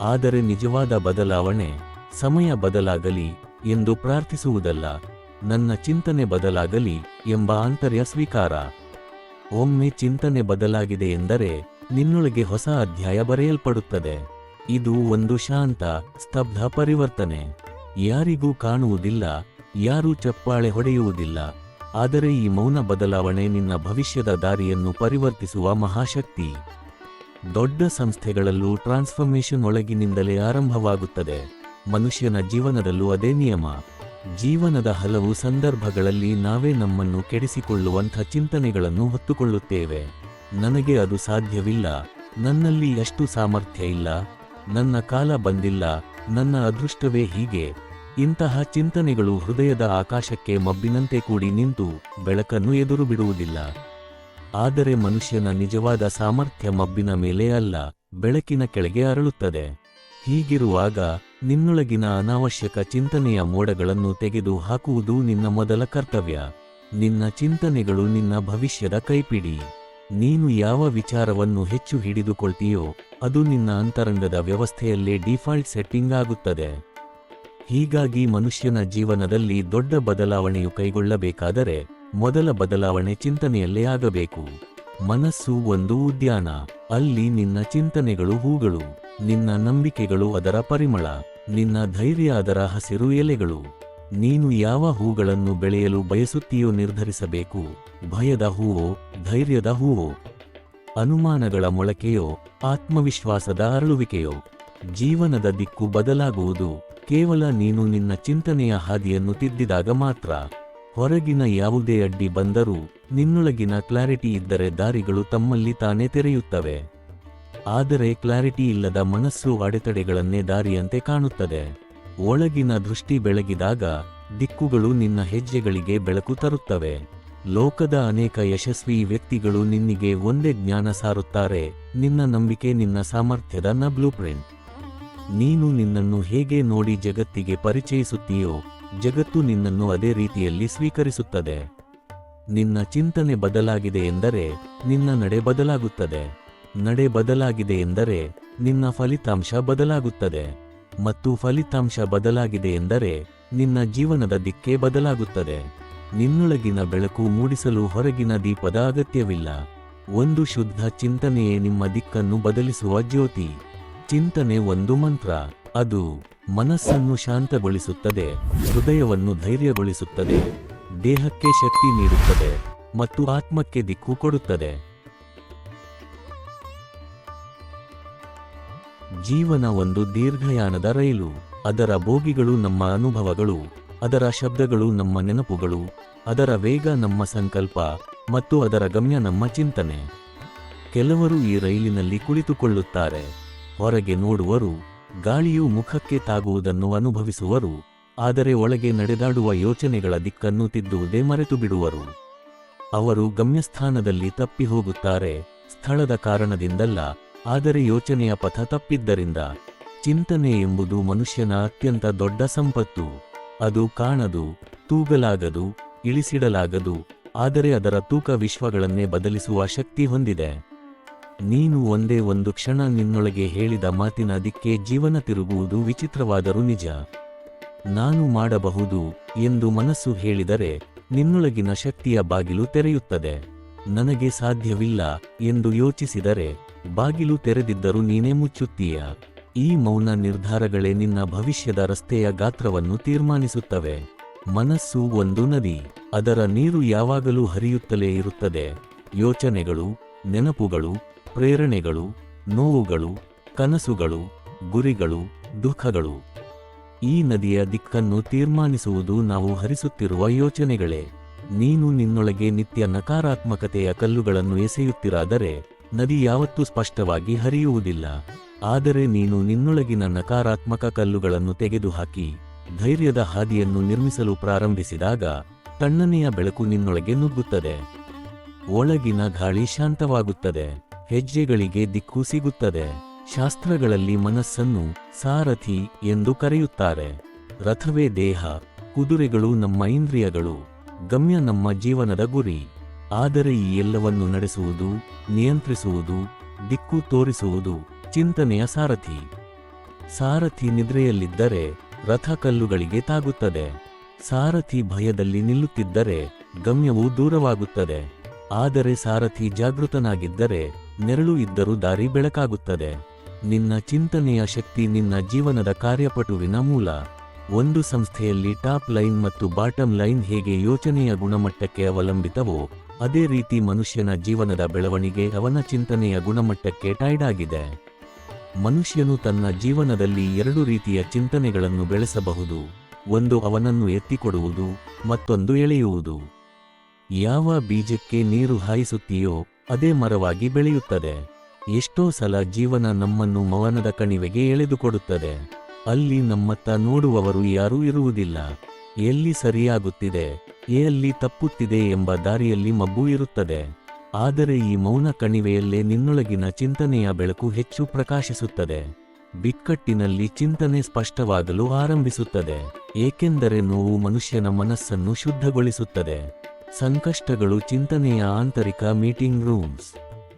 ಆದರೆ ನಿಜವಾದ ಬದಲಾವಣೆ, ಸಮಯ ಬದಲಾಗಲಿ ಎಂದು ಪ್ರಾರ್ಥಿಸುವುದಲ್ಲ, ನನ್ನ ಚಿಂತನೆ ಬದಲಾಗಲಿ ಎಂಬ ಆಂತರ್ಯ ಸ್ವೀಕಾರ. ಒಮ್ಮೆ ಚಿಂತನೆ ಬದಲಾಗಿದೆ ಎಂದರೆ ನಿನ್ನೊಳಗೆ ಹೊಸ ಅಧ್ಯಾಯ ಬರೆಯಲ್ಪಡುತ್ತದೆ. ಇದು ಒಂದು ಶಾಂತ, ಸ್ತಬ್ಧ ಪರಿವರ್ತನೆ. ಯಾರಿಗೂ ಕಾಣುವುದಿಲ್ಲ, ಯಾರೂ ಚಪ್ಪಾಳೆ ಹೊಡೆಯುವುದಿಲ್ಲ. ಆದರೆ ಈ ಮೌನ ಬದಲಾವಣೆ ನಿನ್ನ ಭವಿಷ್ಯದ ದಾರಿಯನ್ನು ಪರಿವರ್ತಿಸುವ ಮಹಾಶಕ್ತಿ. ದೊಡ್ಡ ಸಂಸ್ಥೆಗಳಲ್ಲೂ ಟ್ರಾನ್ಸ್ಫರ್ಮೇಶನ್ ಒಳಗಿನಿಂದಲೇ ಆರಂಭವಾಗುತ್ತದೆ. ಮನುಷ್ಯನ ಜೀವನದಲ್ಲೂ ಅದೇ ನಿಯಮ. ಜೀವನದ ಹಲವು ಸಂದರ್ಭಗಳಲ್ಲಿ ನಾವೇ ನಮ್ಮನ್ನು ಕೆಡಿಸಿಕೊಳ್ಳುವಂಥ ಚಿಂತನೆಗಳನ್ನು ಹೊತ್ತುಕೊಳ್ಳುತ್ತೇವೆ. ನನಗೆ ಅದು ಸಾಧ್ಯವಿಲ್ಲ. ನನ್ನಲ್ಲಿ ಎಷ್ಟು ಸಾಮರ್ಥ್ಯ ಇಲ್ಲ. ನನ್ನ ಕಾಲ ಬಂದಿಲ್ಲ, ನನ್ನ ಅದೃಷ್ಟವೇ ಹೀಗೆ. ಇಂತಹ ಚಿಂತನೆಗಳು ಹೃದಯದ ಆಕಾಶಕ್ಕೆ ಮಬ್ಬಿನಂತೆ ಕೂಡಿ ನಿಂತು ಬೆಳಕನ್ನು ಎದುರು ಬಿಡುವುದಿಲ್ಲ ಆದರೆ ಮನುಷ್ಯನ ನಿಜವಾದ ಸಾಮರ್ಥ್ಯ ಮಬ್ಬಿನ ಮೇಲೆ ಅಲ್ಲ, ಬೆಳಕಿನ ಕೆಳಗೆ ಅರಳುತ್ತದೆ. ಹೀಗಿರುವಾಗ ನಿನ್ನೊಳಗಿನ ಅನಾವಶ್ಯಕ ಚಿಂತನೆಯ ಮೋಡಗಳನ್ನು ತೆಗೆದು ಹಾಕುವುದು ನಿನ್ನ ಮೊದಲ ಕರ್ತವ್ಯ. ನಿನ್ನ ಚಿಂತನೆಗಳು ನಿನ್ನ ಭವಿಷ್ಯದ ಕೈಪಿಡಿ. ನೀನು ಯಾವ ವಿಚಾರವನ್ನು ಹೆಚ್ಚು ಹಿಡಿದುಕೊಳ್ತೀಯೋ, ಅದು ನಿನ್ನ ಅಂತರಂಗದ ವ್ಯವಸ್ಥೆಯಲ್ಲೇ ಡಿಫಾಲ್ಟ್ ಸೆಟ್ಟಿಂಗ್ ಆಗುತ್ತದೆ. ಹೀಗಾಗಿ ಮನುಷ್ಯನ ಜೀವನದಲ್ಲಿ ದೊಡ್ಡ ಬದಲಾವಣೆಯು ಕೈಗೊಳ್ಳಬೇಕಾದರೆ, ಮೊದಲ ಬದಲಾವಣೆ ಚಿಂತನೆಯಲ್ಲೇ ಆಗಬೇಕು. ಮನಸ್ಸು ಒಂದು ಉದ್ಯಾನ, ಅಲ್ಲಿ ನಿನ್ನ ಚಿಂತನೆಗಳು ಹೂಗಳು, ನಿನ್ನ ನಂಬಿಕೆಗಳು ಅದರ ಪರಿಮಳ, ನಿನ್ನ ಧೈರ್ಯ ಅದರ ಹಸಿರು ಎಲೆಗಳು. ನೀನು ಯಾವ ಹೂಗಳನ್ನು ಬೆಳೆಯಲು ಬಯಸುತ್ತೀಯೋ ನಿರ್ಧರಿಸಬೇಕು, ಭಯದ ಹೂವೋ, ಧೈರ್ಯದ ಹೂವೋ? ಅನುಮಾನಗಳ ಮೊಳಕೆಯೋ, ಆತ್ಮವಿಶ್ವಾಸದ ಅರಳುವಿಕೆಯೋ? ಜೀವನದ ದಿಕ್ಕು ಬದಲಾಗುವುದು, ಕೇವಲ ನೀನು ನಿನ್ನ ಚಿಂತನೆಯ ಹಾದಿಯನ್ನು ತಿದ್ದಿದಾಗ ಮಾತ್ರ. ಹೊರಗಿನ ಯಾವುದೇ ಅಡ್ಡಿ ಬಂದರೂ, ನಿನ್ನೊಳಗಿನ ಕ್ಲಾರಿಟಿ ಇದ್ದರೆ ದಾರಿಗಳು ತಮ್ಮಲ್ಲಿ ತಾನೇ ತೆರೆಯುತ್ತವೆ. ಆದರೆ ಕ್ಲಾರಿಟಿ ಇಲ್ಲದ ಮನಸ್ಸು ಅಡೆತಡೆಗಳನ್ನೇ ದಾರಿಯಂತೆ ಕಾಣುತ್ತದೆ. ಒಳಗಿನ ದೃಷ್ಟಿ ಬೆಳಗಿದಾಗ ದಿಕ್ಕುಗಳು ನಿನ್ನ ಹೆಜ್ಜೆಗಳಿಗೆ ಬೆಳಕು ತರುತ್ತವೆ. ಲೋಕದ ಅನೇಕ ಯಶಸ್ವಿ ವ್ಯಕ್ತಿಗಳು ನಿನ್ನಿಗೆ ಒಂದೇ ಜ್ಞಾನ ಸಾರುತ್ತಾರೆ, ನಿನ್ನ ನಂಬಿಕೆ ನಿನ್ನ ಸಾಮರ್ಥ್ಯದ ನ ಬ್ಲೂಪ್ರಿಂಟ್ ನೀನು ನಿನ್ನನ್ನು ಹೇಗೆ ನೋಡಿ ಜಗತ್ತಿಗೆ ಪರಿಚಯಿಸುತ್ತೀಯೋ, ಜಗತ್ತು ನಿನ್ನನ್ನು ಅದೇ ರೀತಿಯಲ್ಲಿ ಸ್ವೀಕರಿಸುತ್ತದೆ. ನಿನ್ನ ಚಿಂತನೆ ಬದಲಾಗಿದೆ ಎಂದರೆ ನಿನ್ನ ನಡೆ ಬದಲಾಗುತ್ತದೆ. ನಡೆ ಬದಲಾಗಿದೆ ಎಂದರೆ ನಿನ್ನ ಫಲಿತಾಂಶ ಬದಲಾಗುತ್ತದೆ. ಮತ್ತು ಫಲಿತಾಂಶ ಬದಲಾಗಿದೆ ಎಂದರೆ ನಿನ್ನ ಜೀವನದ ದಿಕ್ಕೇ ಬದಲಾಗುತ್ತದೆ. ನಿನ್ನೊಳಗಿನ ಬೆಳಕು ಮೂಡಿಸಲು ಹೊರಗಿನ ದೀಪದ ಅಗತ್ಯವಿಲ್ಲ. ಒಂದು ಶುದ್ಧ ಚಿಂತನೆಯೇ ನಿಮ್ಮ ದಿಕ್ಕನ್ನು ಬದಲಿಸುವ ಜ್ಯೋತಿ. ಚಿಂತನೆ ಒಂದು ಮಂತ್ರ. ಅದು ಮನಸ್ಸನ್ನು ಶಾಂತಗೊಳಿಸುತ್ತದೆ, ಹೃದಯವನ್ನು ಧೈರ್ಯಗೊಳಿಸುತ್ತದೆ, ದೇಹಕ್ಕೆ ಶಕ್ತಿ ನೀಡುತ್ತದೆ ಮತ್ತು ಆತ್ಮಕ್ಕೆ ದಿಕ್ಕು ಕೊಡುತ್ತದೆ. ಜೀವನ ಒಂದು ದೀರ್ಘಯಾನದ ರೈಲು. ಅದರ ಬೋಗಿಗಳು ನಮ್ಮ ಅನುಭವಗಳು, ಅದರ ಶಬ್ದಗಳು ನಮ್ಮ ನೆನಪುಗಳು, ಅದರ ವೇಗ ನಮ್ಮ ಸಂಕಲ್ಪ, ಮತ್ತು ಅದರ ಗಮ್ಯ ನಮ್ಮ ಚಿಂತನೆ. ಕೆಲವರು ಈ ರೈಲಿನಲ್ಲಿ ಕುಳಿತುಕೊಳ್ಳುತ್ತಾರೆ. ಹೊರಗೆ ನೋಡುವರು, ಗಾಳಿಯು ಮುಖಕ್ಕೆ ತಾಗುವುದನ್ನು ಅನುಭವಿಸುವರು, ಆದರೆ ಒಳಗೆ ನಡೆದಾಡುವ ಯೋಚನೆಗಳ ದಿಕ್ಕನ್ನು ತಿದ್ದುವುದೇ ಮರೆತು ಬಿಡುವರು ಅವರು ಗಮ್ಯಸ್ಥಾನದಲ್ಲಿ ತಪ್ಪಿ ಹೋಗುತ್ತಾರೆ ಸ್ಥಳದ ಕಾರಣದಿಂದಲ್ಲ ಆದರೆ ಯೋಚನೆಯ ಪಥ ತಪ್ಪಿದ್ದರಿಂದ ಚಿಂತನೆ ಎಂಬುದು ಮನುಷ್ಯನ ಅತ್ಯಂತ ದೊಡ್ಡ ಸಂಪತ್ತು. ಅದು ಕಾಣದು, ತೂಗಲಾಗದು, ಇಳಿಸಿಡಲಾಗದು, ಆದರೆ ಅದರ ತೂಕ ವಿಶ್ವಗಳನ್ನೇ ಬದಲಿಸುವ ಶಕ್ತಿ ಹೊಂದಿದೆ. ನೀನು ಒಂದೇ ಒಂದು ಕ್ಷಣ ನಿನ್ನೊಳಗೆ ಹೇಳಿದ ಮಾತಿನ ದಿಕ್ಕೆ ಜೀವನ ತಿರುಗುವುದು ವಿಚಿತ್ರವಾದರೂ ನಿಜ. ನಾನು ಮಾಡಬಹುದು ಎಂದು ಮನಸ್ಸು ಹೇಳಿದರೆ ನಿನ್ನೊಳಗಿನ ಶಕ್ತಿಯ ಬಾಗಿಲು ತೆರೆಯುತ್ತದೆ. ನನಗೆ ಸಾಧ್ಯವಿಲ್ಲ ಎಂದು ಯೋಚಿಸಿದರೆ ಬಾಗಿಲು ತೆರೆದಿದ್ದರೂ ನೀನೇ ಮುಚ್ಚುತ್ತೀಯ. ಈ ಮೌನ ನಿರ್ಧಾರಗಳೇ ನಿನ್ನ ಭವಿಷ್ಯದ ರಸ್ತೆಯ ಗಾತ್ರವನ್ನು ತೀರ್ಮಾನಿಸುತ್ತವೆ. ಮನಸ್ಸು ಒಂದು ನದಿ, ಅದರ ನೀರು ಯಾವಾಗಲೂ ಹರಿಯುತ್ತಲೇ ಇರುತ್ತದೆ. ಯೋಚನೆಗಳು, ನೆನಪುಗಳು, ಪ್ರೇರಣೆಗಳು, ನೋವುಗಳು, ಕನಸುಗಳು, ಗುರಿಗಳು, ದುಃಖಗಳು. ಈ ನದಿಯ ದಿಕ್ಕನ್ನು ತೀರ್ಮಾನಿಸುವುದು ನಾವು ಹರಿಸುತ್ತಿರುವ ಯೋಚನೆಗಳೇ. ನೀನು ನಿನ್ನೊಳಗೆ ನಿತ್ಯ ನಕಾರಾತ್ಮಕತೆಯ ಕಲ್ಲುಗಳನ್ನು ಎಸೆಯುತ್ತಿರಾದರೆ ನದಿ ಯಾವತ್ತೂ ಸ್ಪಷ್ಟವಾಗಿ ಹರಿಯುವುದಿಲ್ಲ. ಆದರೆ ನೀನು ನಿನ್ನೊಳಗಿನ ನಕಾರಾತ್ಮಕ ಕಲ್ಲುಗಳನ್ನು ತೆಗೆದುಹಾಕಿ, ಧೈರ್ಯದ ಹಾದಿಯನ್ನು ನಿರ್ಮಿಸಲು ಪ್ರಾರಂಭಿಸಿದಾಗ ತಣ್ಣನೆಯ ಬೆಳಕು ನಿನ್ನೊಳಗೆ ನುಗ್ಗುತ್ತದೆ. ಒಳಗಿನ ಗಾಳಿ ಶಾಂತವಾಗುತ್ತದೆ, ಹೆಜ್ಜೆಗಳಿಗೆ ದಿಕ್ಕು ಸಿಗುತ್ತದೆ. ಶಾಸ್ತ್ರಗಳಲ್ಲಿ ಮನಸ್ಸನ್ನು ಸಾರಥಿ ಎಂದು ಕರೆಯುತ್ತಾರೆ. ರಥವೇ ದೇಹ, ಕುದುರೆಗಳು ನಮ್ಮ ಇಂದ್ರಿಯಗಳು, ಗಮ್ಯ ನಮ್ಮ ಜೀವನದ ಗುರಿ. ಆದರೆ ಈ ಎಲ್ಲವನ್ನು ನಡೆಸುವುದು, ನಿಯಂತ್ರಿಸುವುದು, ದಿಕ್ಕು ತೋರಿಸುವುದು ಚಿಂತನೆಯ ಸಾರಥಿ. ಸಾರಥಿ ನಿದ್ರೆಯಲ್ಲಿದ್ದರೆ ರಥ ಕಲ್ಲುಗಳಿಗೆ ತಾಗುತ್ತದೆ. ಸಾರಥಿ ಭಯದಲ್ಲಿ ನಿಲ್ಲುತ್ತಿದ್ದರೆ ಗಮ್ಯವು ದೂರವಾಗುತ್ತದೆ. ಆದರೆ ಸಾರಥಿ ಜಾಗೃತನಾಗಿದ್ದರೆ ನೆರಳು ಇದ್ದರೂ ದಾರಿ ಬೆಳಕಾಗುತ್ತದೆ. ನಿನ್ನ ಚಿಂತನೆಯ ಶಕ್ತಿ ನಿನ್ನ ಜೀವನದ ಕಾರ್ಯಪಟುವಿನ ಮೂಲ. ಒಂದು ಸಂಸ್ಥೆಯಲ್ಲಿ ಟಾಪ್ ಲೈನ್ ಮತ್ತು ಬಾಟಮ್ ಲೈನ್ ಹೇಗೆ ಯೋಚನೆಯ ಗುಣಮಟ್ಟಕ್ಕೆ ಅವಲಂಬಿತವೋ ಅದೇ ರೀತಿ ಮನುಷ್ಯನ ಜೀವನದ ಬೆಳವಣಿಗೆ ಅವನ ಚಿಂತನೆಯ ಗುಣಮಟ್ಟಕ್ಕೆ ಟೈಡ್ ಆಗಿದೆ. ಮನುಷ್ಯನು ತನ್ನ ಜೀವನದಲ್ಲಿ ಎರಡು ರೀತಿಯ ಚಿಂತನೆಗಳನ್ನು ಬೆಳೆಸಬಹುದು. ಒಂದು ಅವನನ್ನು ಎತ್ತಿಕೊಡುವುದು, ಮತ್ತೊಂದು ಎಳೆಯುವುದು. ಯಾವ ಬೀಜಕ್ಕೆ ನೀರು ಹಾಯಿಸುತ್ತೀಯೋ ಅದೇ ಮರವಾಗಿ ಬೆಳೆಯುತ್ತದೆ. ಎಷ್ಟೋ ಸಲ ಜೀವನ ನಮ್ಮನ್ನು ಮವನದ ಕಣಿವೆಗೆ ಎಳೆದುಕೊಡುತ್ತದೆ. ಅಲ್ಲಿ ನಮ್ಮತ್ತ ನೋಡುವವರು ಯಾರೂ ಇರುವುದಿಲ್ಲ. ಎಲ್ಲಿ ಸರಿಯಾಗುತ್ತಿದೆ? ಎಲ್ಲಿ ತಪ್ಪುತ್ತಿದೆ ಎಂಬ ದಾರಿಯಲ್ಲಿ ಮಬ್ಬು ಇರುತ್ತದೆ. ಆದರೆ ಈ ಮೌನ ಕಣಿವೆಯಲ್ಲೇ ನಿನ್ನೊಳಗಿನ ಚಿಂತನೆಯ ಬೆಳಕು ಹೆಚ್ಚು ಪ್ರಕಾಶಿಸುತ್ತದೆ. ಬಿಕ್ಕಟ್ಟಿನಲ್ಲಿ ಚಿಂತನೆ ಸ್ಪಷ್ಟವಾಗಲು ಆರಂಭಿಸುತ್ತದೆ. ಏಕೆಂದರೆ ನೋವು ಮನುಷ್ಯನ ಮನಸ್ಸನ್ನು ಶುದ್ಧಗೊಳಿಸುತ್ತದೆ. ಸಂಕಷ್ಟಗಳು ಚಿಂತನೆಯ ಆಂತರಿಕ ಮೀಟಿಂಗ್ ರೂಮ್ಸ್.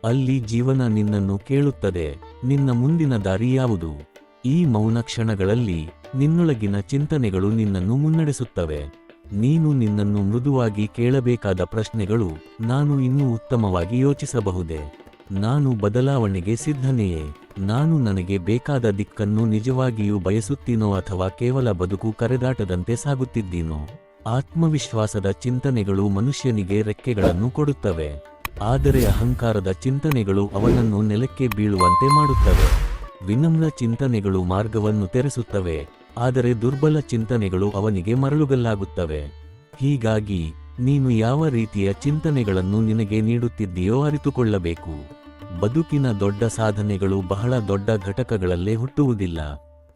ಅಲ್ಲಿ ಜೀವನ ನಿನ್ನನ್ನು ಕೇಳುತ್ತದೆ. ನಿನ್ನ ಮುಂದಿನ ದಾರಿ ಯಾವುದು? ಈ ಮೌನ ಕ್ಷಣಗಳಲ್ಲಿ ನಿನ್ನೊಳಗಿನ ಚಿಂತನೆಗಳು ನಿನ್ನನ್ನು ಮುನ್ನಡೆಸುತ್ತವೆ. ನೀನು ನಿನ್ನನ್ನು ಮೃದುವಾಗಿ ಕೇಳಬೇಕಾದ ಪ್ರಶ್ನೆಗಳು ನಾನು ಇನ್ನೂ ಉತ್ತಮವಾಗಿ ಯೋಚಿಸಬಹುದೇ? ನಾನು ಬದಲಾವಣೆಗೆ ಸಿದ್ಧನೆಯೇ? ನಾನು ನನಗೆ ಬೇಕಾದ ದಿಕ್ಕನ್ನು ನಿಜವಾಗಿಯೂ ಬಯಸುತ್ತೀನೋ ಅಥವಾ ಕೇವಲ ಬದುಕು ಕರೆದಾಟದಂತೆ ಸಾಗುತ್ತಿದ್ದೀನೋ? ಆತ್ಮವಿಶ್ವಾಸದ ಚಿಂತನೆಗಳು ಮನುಷ್ಯನಿಗೆ ರೆಕ್ಕೆಗಳನ್ನು ಕೊಡುತ್ತವೆ. ಆದರೆ ಅಹಂಕಾರದ ಚಿಂತನೆಗಳು ಅವನನ್ನು ನೆಲಕ್ಕೆ ಬೀಳುವಂತೆ ಮಾಡುತ್ತವೆ. ವಿನಮ್ರ ಚಿಂತನೆಗಳು ಮಾರ್ಗವನ್ನು ತೆರೆಸುತ್ತವೆ. ಆದರೆ ದುರ್ಬಲ ಚಿಂತನೆಗಳು ಅವನಿಗೆ ಮರಳುಗಲ್ಲಾಗುತ್ತವೆ. ಹೀಗಾಗಿ, ನೀನು ಯಾವ ರೀತಿಯ ಚಿಂತನೆಗಳನ್ನು ನಿನಗೆ ನೀಡುತ್ತಿದ್ದೀಯೋ ಅರಿತುಕೊಳ್ಳಬೇಕು. ಬದುಕಿನ ದೊಡ್ಡ ಸಾಧನೆಗಳು ಬಹಳ ದೊಡ್ಡ ಘಟಕಗಳಲ್ಲೇ ಹುಟ್ಟುವುದಿಲ್ಲ.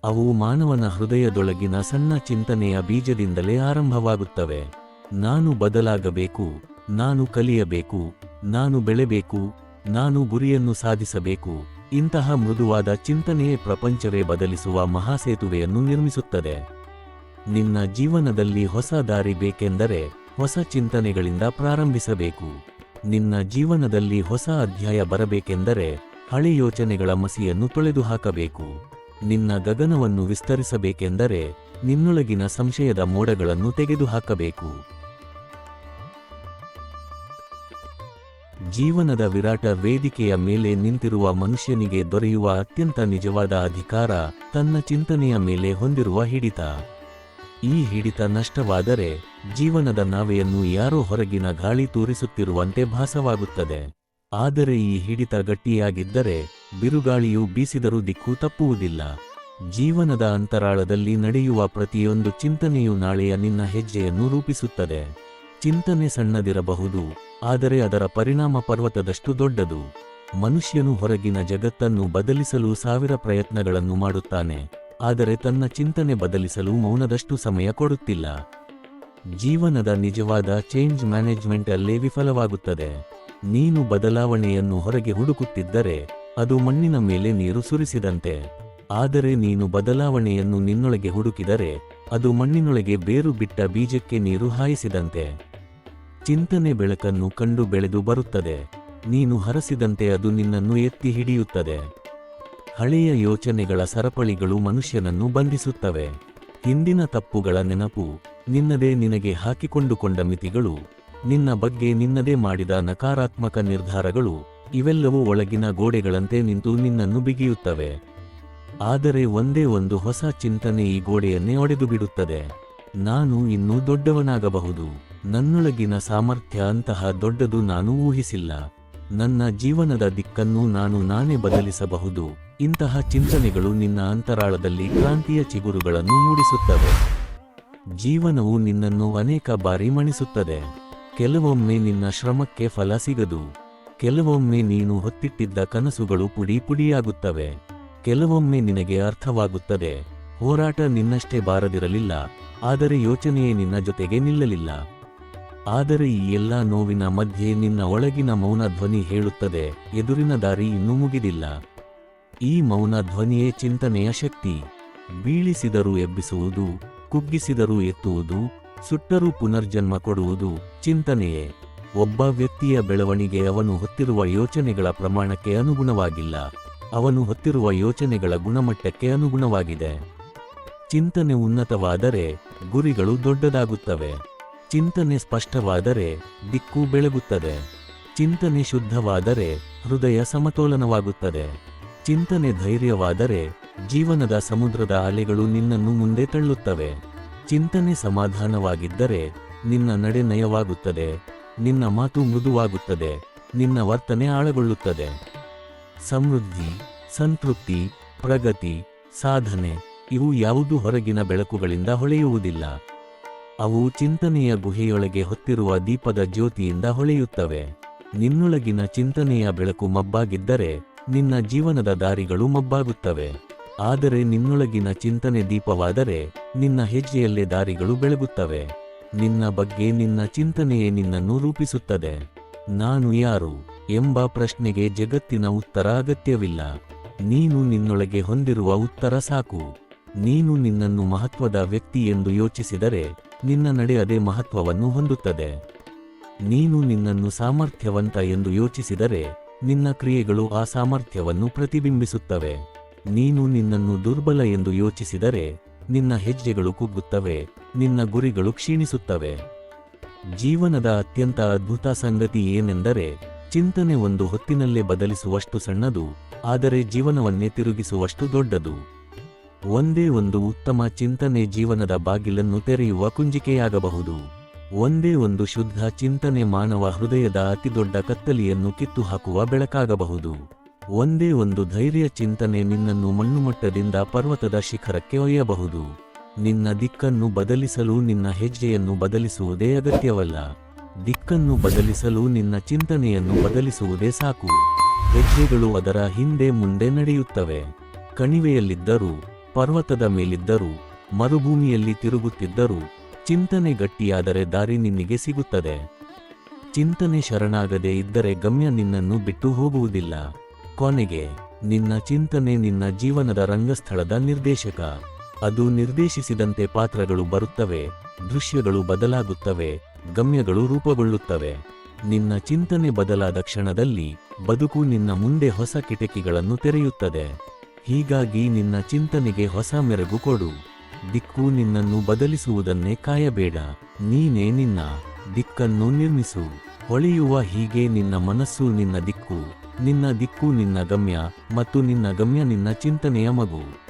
ಅವು ಮಾನವನ ಹೃದಯದೊಳಗಿನ ಸಣ್ಣ ಚಿಂತನೆಯ ಬೀಜದಿಂದಲೇ ಆರಂಭವಾಗುತ್ತವೆ. ನಾನು ಬದಲಾಗಬೇಕು, ನಾನು ಕಲಿಯಬೇಕು, ನಾನು ಬೆಳೆಬೇಕು, ನಾನು ಗುರಿಯನ್ನು ಸಾಧಿಸಬೇಕು. ಇಂತಹ ಮೃದುವಾದ ಚಿಂತನೆಯೇ ಪ್ರಪಂಚವೇ ಬದಲಿಸುವ ಮಹಾಸೇತುವೆಯನ್ನು ನಿರ್ಮಿಸುತ್ತದೆ. ನಿನ್ನ ಜೀವನದಲ್ಲಿ ಹೊಸ ದಾರಿ ಬೇಕೆಂದರೆ ಹೊಸ ಚಿಂತನೆಗಳಿಂದ ಪ್ರಾರಂಭಿಸಬೇಕು. ನಿನ್ನ ಜೀವನದಲ್ಲಿ ಹೊಸ ಅಧ್ಯಾಯ ಬರಬೇಕೆಂದರೆ ಹಳೆ ಯೋಚನೆಗಳ ಮಸಿಯನ್ನು ತೊಳೆದು ಹಾಕಬೇಕು ನಿನ್ನ ಗಗನವನ್ನು ವಿಸ್ತರಿಸಬೇಕೆಂದರೆ ನಿನ್ನೊಳಗಿನ ಸಂಶಯದ ಮೋಡಗಳನ್ನು ತೆಗೆದುಹಾಕಬೇಕು. ಜೀವನದ ವಿರಾಟ ವೇದಿಕೆಯ ಮೇಲೆ ನಿಂತಿರುವ ಮನುಷ್ಯನಿಗೆ ದೊರೆಯುವ ಅತ್ಯಂತ ನಿಜವಾದ ಅಧಿಕಾರ ತನ್ನ ಚಿಂತನೆಯ ಮೇಲೆ ಹೊಂದಿರುವ ಹಿಡಿತ. ಈ ಹಿಡಿತ ನಷ್ಟವಾದರೆ ಜೀವನದ ನಾವೆಯನ್ನು ಯಾರೋ ಹೊರಗಿನ ಗಾಳಿ ತೂರಿಸುತ್ತಿರುವಂತೆ ಭಾಸವಾಗುತ್ತದೆ. ಆದರೆ ಈ ಹಿಡಿತ ಗಟ್ಟಿಯಾಗಿದ್ದರೆ ಬಿರುಗಾಳಿಯು ಬೀಸಿದರೂ ದಿಕ್ಕು ತಪ್ಪುವುದಿಲ್ಲ. ಜೀವನದ ಅಂತರಾಳದಲ್ಲಿ ನಡೆಯುವ ಪ್ರತಿಯೊಂದು ಚಿಂತನೆಯು ನಾಳೆಯ ನಿನ್ನ ಹೆಜ್ಜೆಯನ್ನು ರೂಪಿಸುತ್ತದೆ. ಚಿಂತನೆ ಸಣ್ಣದಿರಬಹುದು ಆದರೆ ಅದರ ಪರಿಣಾಮ ಪರ್ವತದಷ್ಟು ದೊಡ್ಡದು. ಮನುಷ್ಯನು ಹೊರಗಿನ ಜಗತ್ತನ್ನು ಬದಲಿಸಲು ಸಾವಿರ ಪ್ರಯತ್ನಗಳನ್ನು ಮಾಡುತ್ತಾನೆ, ಆದರೆ ತನ್ನ ಚಿಂತನೆ ಬದಲಿಸಲು ಮೌನದಷ್ಟು ಸಮಯ ಕೊಡುತ್ತಿಲ್ಲ. ಜೀವನದ ನಿಜವಾದ ಚೇಂಜ್ ಮ್ಯಾನೇಜ್ಮೆಂಟ್ ಅಲ್ಲೇ ವಿಫಲವಾಗುತ್ತದೆ. ನೀನು ಬದಲಾವಣೆಯನ್ನು ಹೊರಗೆ ಹುಡುಕುತ್ತಿದ್ದರೆ, ಅದು ಮಣ್ಣಿನ ಮೇಲೆ ನೀರು ಸುರಿಸಿದಂತೆ. ಆದರೆ ನೀನು ಬದಲಾವಣೆಯನ್ನು ನಿನ್ನೊಳಗೆ ಹುಡುಕಿದರೆ, ಅದು ಮಣ್ಣಿನೊಳಗೆ ಬೇರು ಬಿಟ್ಟ ಬೀಜಕ್ಕೆ ನೀರು ಹಾಯಿಸಿದಂತೆ. ಚಿಂತನೆ ಬೆಳಕನ್ನು ಕಂಡು ಬೆಳೆದು ಬರುತ್ತದೆ. ನೀನು ಹರಸಿದಂತೆ ಅದು ನಿನ್ನನ್ನು ಎತ್ತಿ ಹಿಡಿಯುತ್ತದೆ. ಹಳೆಯ ಯೋಚನೆಗಳ ಸರಪಳಿಗಳು ಮನುಷ್ಯನನ್ನು ಬಂಧಿಸುತ್ತವೆ. ಹಿಂದಿನ ತಪ್ಪುಗಳ ನೆನಪು ನಿನ್ನದೇ ನಿನಗೆ ಹಾಕಿಕೊಂಡುಕೊಂಡ ಮಿತಿಗಳು. ನಿನ್ನ ಬಗ್ಗೆ ನಿನ್ನದೇ ಮಾಡಿದ ನಕಾರಾತ್ಮಕ ನಿರ್ಧಾರಗಳು ಇವೆಲ್ಲವೂ ಒಳಗಿನ ಗೋಡೆಗಳಂತೆ ನಿಂತು ನಿನ್ನನ್ನು ಬಿಗಿಯುತ್ತವೆ. ಆದರೆ ಒಂದೇ ಒಂದು ಹೊಸ ಚಿಂತನೆ ಈ ಗೋಡೆಯನ್ನೇ ಒಡೆದು ಬಿಡುತ್ತದೆ ನಾನು ಇನ್ನೂ ದೊಡ್ಡವನಾಗಬಹುದು. ನನ್ನೊಳಗಿನ ಸಾಮರ್ಥ್ಯ ಅಂತಹ ದೊಡ್ಡದು ನಾನು ಊಹಿಸಿಲ್ಲ. ನನ್ನ ಜೀವನದ ದಿಕ್ಕನ್ನು ನಾನು ನಾನೇ ಬದಲಿಸಬಹುದು. ಇಂತಹ ಚಿಂತನೆಗಳು ನಿನ್ನ ಅಂತರಾಳದಲ್ಲಿ ಕ್ರಾಂತಿಯ ಚಿಗುರುಗಳನ್ನು ಮೂಡಿಸುತ್ತವೆ. ಜೀವನವು ನಿನ್ನನ್ನು ಅನೇಕ ಬಾರಿ ಮಣಿಸುತ್ತದೆ. ಕೆಲವೊಮ್ಮೆ ನಿನ್ನ ಶ್ರಮಕ್ಕೆ ಫಲ ಸಿಗದು. ಕೆಲವೊಮ್ಮೆ ನೀನು ಹೊತ್ತಿಟ್ಟಿದ್ದ ಕನಸುಗಳು ಪುಡಿ ಪುಡಿಯಾಗುತ್ತವೆ. ಕೆಲವೊಮ್ಮೆ ನಿನಗೆ ಅರ್ಥವಾಗುತ್ತದೆ. ಹೋರಾಟ ನಿನ್ನಷ್ಟೇ ಬಾರದಿರಲಿಲ್ಲ. ಆದರೆ ಯೋಚನೆಯೇ ನಿನ್ನ ಜೊತೆಗೆ ನಿಲ್ಲಲಿಲ್ಲ. ಆದರೆ ಈ ಎಲ್ಲ ನೋವಿನ ಮಧ್ಯೆ ನಿನ್ನ ಒಳಗಿನ ಮೌನ ಧ್ವನಿ ಹೇಳುತ್ತದೆ, ಎದುರಿನ ದಾರಿ ಇನ್ನೂ ಮುಗಿದಿಲ್ಲ. ಈ ಮೌನ ಧ್ವನಿಯೇ ಚಿಂತನೆಯ ಶಕ್ತಿ. ಬೀಳಿಸಿದರೂ ಎಬ್ಬಿಸುವುದು, ಕುಗ್ಗಿಸಿದರೂ ಎತ್ತುವುದು, ಸುಟ್ಟರೂ ಪುನರ್ಜನ್ಮ ಕೊಡುವುದು ಚಿಂತನೆಯೇ. ಒಬ್ಬ ವ್ಯಕ್ತಿಯ ಬೆಳವಣಿಗೆ ಅವನು ಹೊತ್ತಿರುವ ಯೋಚನೆಗಳ ಪ್ರಮಾಣಕ್ಕೆ ಅನುಗುಣವಾಗಿಲ್ಲ. ಅವನು ಹೊತ್ತಿರುವ ಯೋಚನೆಗಳ ಗುಣಮಟ್ಟಕ್ಕೆ ಅನುಗುಣವಾಗಿದೆ. ಚಿಂತನೆ ಉನ್ನತವಾದರೆ ಗುರಿಗಳು ದೊಡ್ಡದಾಗುತ್ತವೆ. ಚಿಂತನೆ ಸ್ಪಷ್ಟವಾದರೆ ದಿಕ್ಕು ಬೆಳಗುತ್ತದೆ. ಚಿಂತನೆ ಶುದ್ಧವಾದರೆ ಹೃದಯ ಸಮತೋಲನವಾಗುತ್ತದೆ. ಚಿಂತನೆ ಧೈರ್ಯವಾದರೆ ಜೀವನದ ಸಮುದ್ರದ ಅಲೆಗಳು ನಿನ್ನನ್ನು ಮುಂದೆ ತಳ್ಳುತ್ತವೆ. ಚಿಂತನೆ ಸಮಾಧಾನವಾಗಿದ್ದರೆ ನಿನ್ನ ನಡೆ ನಯವಾಗುತ್ತದೆ. ನಿನ್ನ ಮಾತು ಮೃದುವಾಗುತ್ತದೆ. ನಿನ್ನ ವರ್ತನೆ ಆಳಗೊಳ್ಳುತ್ತದೆ. ಸಮೃದ್ಧಿ, ಸಂತೃಪ್ತಿ, ಪ್ರಗತಿ, ಸಾಧನೆ ಇವು ಯಾವುದೂ ಹೊರಗಿನ ಬೆಳಕುಗಳಿಂದ ಹೊಳೆಯುವುದಿಲ್ಲ. ಅವು ಚಿಂತನೆಯ ಗುಹೆಯೊಳಗೆ ಹೊತ್ತಿರುವ ದೀಪದ ಜ್ಯೋತಿಯಿಂದ ಹೊಳೆಯುತ್ತವೆ. ನಿನ್ನೊಳಗಿನ ಚಿಂತನೆಯ ಬೆಳಕು ಮಬ್ಬಾಗಿದ್ದರೆ ನಿನ್ನ ಜೀವನದ ದಾರಿಗಳು ಮಬ್ಬಾಗುತ್ತವೆ. ಆದರೆ ನಿನ್ನೊಳಗಿನ ಚಿಂತನೆ ದೀಪವಾದರೆ ನಿನ್ನ ಹೆಜ್ಜೆಯಲ್ಲೇ ದಾರಿಗಳು ಬೆಳಗುತ್ತವೆ. ನಿನ್ನ ಬಗ್ಗೆ ನಿನ್ನ ಚಿಂತನೆಯೇ ನಿನ್ನನ್ನು ರೂಪಿಸುತ್ತದೆ. ನಾನು ಯಾರು ಎಂಬ ಪ್ರಶ್ನೆಗೆ ಜಗತ್ತಿನ ಉತ್ತರ ಅಗತ್ಯವಿಲ್ಲ. ನೀನು ನಿನ್ನೊಳಗೆ ಹೊಂದಿರುವ ಉತ್ತರ ಸಾಕು. ನೀನು ನಿನ್ನನ್ನು ಮಹತ್ವದ ವ್ಯಕ್ತಿ ಎಂದು ಯೋಚಿಸಿದರೆ ನಿನ್ನ ನಡೆ ಅದೇ ಮಹತ್ವವನ್ನು ಹೊಂದುತ್ತದೆ. ನೀನು ನಿನ್ನನ್ನು ಸಾಮರ್ಥ್ಯವಂತ ಎಂದು ಯೋಚಿಸಿದರೆ ನಿನ್ನ ಕ್ರಿಯೆಗಳು ಆ ಸಾಮರ್ಥ್ಯವನ್ನು ಪ್ರತಿಬಿಂಬಿಸುತ್ತವೆ. ನೀನು ನಿನ್ನನ್ನು ದುರ್ಬಲ ಎಂದು ಯೋಚಿಸಿದರೆ ನಿನ್ನ ಹೆಜ್ಜೆಗಳು ಕುಗ್ಗುತ್ತವೆ, ನಿನ್ನ ಗುರಿಗಳು ಕ್ಷೀಣಿಸುತ್ತವೆ. ಜೀವನದ ಅತ್ಯಂತ ಅದ್ಭುತ ಸಂಗತಿ ಏನೆಂದರೆ ಚಿಂತನೆ ಒಂದು ಹೊತ್ತಿನಲ್ಲೇ ಬದಲಿಸುವಷ್ಟು ಸಣ್ಣದು, ಆದರೆ ಜೀವನವನ್ನೇ ತಿರುಗಿಸುವಷ್ಟು ದೊಡ್ಡದು. ಒಂದೇ ಒಂದು ಉತ್ತಮ ಚಿಂತನೆ ಜೀವನದ ಬಾಗಿಲನ್ನು ತೆರೆಯುವ ಕುಂಜಿಕೆಯಾಗಬಹುದು. ಒಂದೇ ಒಂದು ಶುದ್ಧ ಚಿಂತನೆ ಮಾನವ ಹೃದಯದ ಅತಿದೊಡ್ಡ ಕತ್ತಲಿಯನ್ನು ಕಿತ್ತು ಹಾಕುವ ಬೆಳಕಾಗಬಹುದು. ಒಂದೇ ಒಂದು ಧೈರ್ಯ ಚಿಂತನೆ ನಿನ್ನನ್ನು ಮಣ್ಣುಮಟ್ಟದಿಂದ ಪರ್ವತದ ಶಿಖರಕ್ಕೆ ಒಯ್ಯಬಹುದು. ನಿನ್ನ ದಿಕ್ಕನ್ನು ಬದಲಿಸಲು ನಿನ್ನ ಹೆಜ್ಜೆಯನ್ನು ಬದಲಿಸುವುದೇ ಅಗತ್ಯವಲ್ಲ. ದಿಕ್ಕನ್ನು ಬದಲಿಸಲು ನಿನ್ನ ಚಿಂತನೆಯನ್ನು ಬದಲಿಸುವುದೇ ಸಾಕು. ಹೆಜ್ಜೆಗಳು ಅದರ ಹಿಂದೆ ಮುಂದೆ ನಡೆಯುತ್ತವೆ. ಕಣಿವೆಯಲ್ಲಿದ್ದರೂ ಪರ್ವತದ ಮೇಲಿದ್ದರೂ, ಮರುಭೂಮಿಯಲ್ಲಿ ತಿರುಗುತ್ತಿದ್ದರೂ, ಚಿಂತನೆ ಗಟ್ಟಿಯಾದರೆ ದಾರಿ ನಿನ್ನಿಗೆ ಸಿಗುತ್ತದೆ. ಚಿಂತನೆ ಶರಣಾಗದೆ ಇದ್ದರೆ ಗಮ್ಯ ನಿನ್ನನ್ನು ಬಿಟ್ಟು ಹೋಗುವುದಿಲ್ಲ. ಕೊನೆಗೆ, ನಿನ್ನ ಚಿಂತನೆ ನಿನ್ನ ಜೀವನದ ರಂಗಸ್ಥಳದ ನಿರ್ದೇಶಕ. ಅದು ನಿರ್ದೇಶಿಸಿದಂತೆ ಪಾತ್ರಗಳು ಬರುತ್ತವೆ, ದೃಶ್ಯಗಳು ಬದಲಾಗುತ್ತವೆ, ಗಮ್ಯಗಳು ರೂಪುಗೊಳ್ಳುತ್ತವೆ. ನಿನ್ನ ಚಿಂತನೆ ಬದಲಾದ ಕ್ಷಣದಲ್ಲಿ ಬದುಕು ನಿನ್ನ ಮುಂದೆ ಹೊಸ ಕಿಟಕಿಗಳನ್ನು ತೆರೆಯುತ್ತದೆ. ಹೀಗಾಗಿ ನಿನ್ನ ಚಿಂತನೆಗೆ ಹೊಸ ಮೆರಗು ಕೊಡು. ದಿಕ್ಕು ನಿನ್ನನ್ನು ಬದಲಿಸುವುದನ್ನೇ ಕಾಯಬೇಡ. ನೀನೇ ನಿನ್ನ ದಿಕ್ಕನ್ನು ನಿರ್ಮಿಸು. ಹೊಳೆಯುವ ಹೀಗೆ ನಿನ್ನ ಮನಸ್ಸು ನಿನ್ನ ದಿಕ್ಕು. ನಿನ್ನ ದಿಕ್ಕು ನಿನ್ನ ಗಮ್ಯ ಮತ್ತು ನಿನ್ನ ಗಮ್ಯ ನಿನ್ನ ಚಿಂತನೆಯ ಮಗು.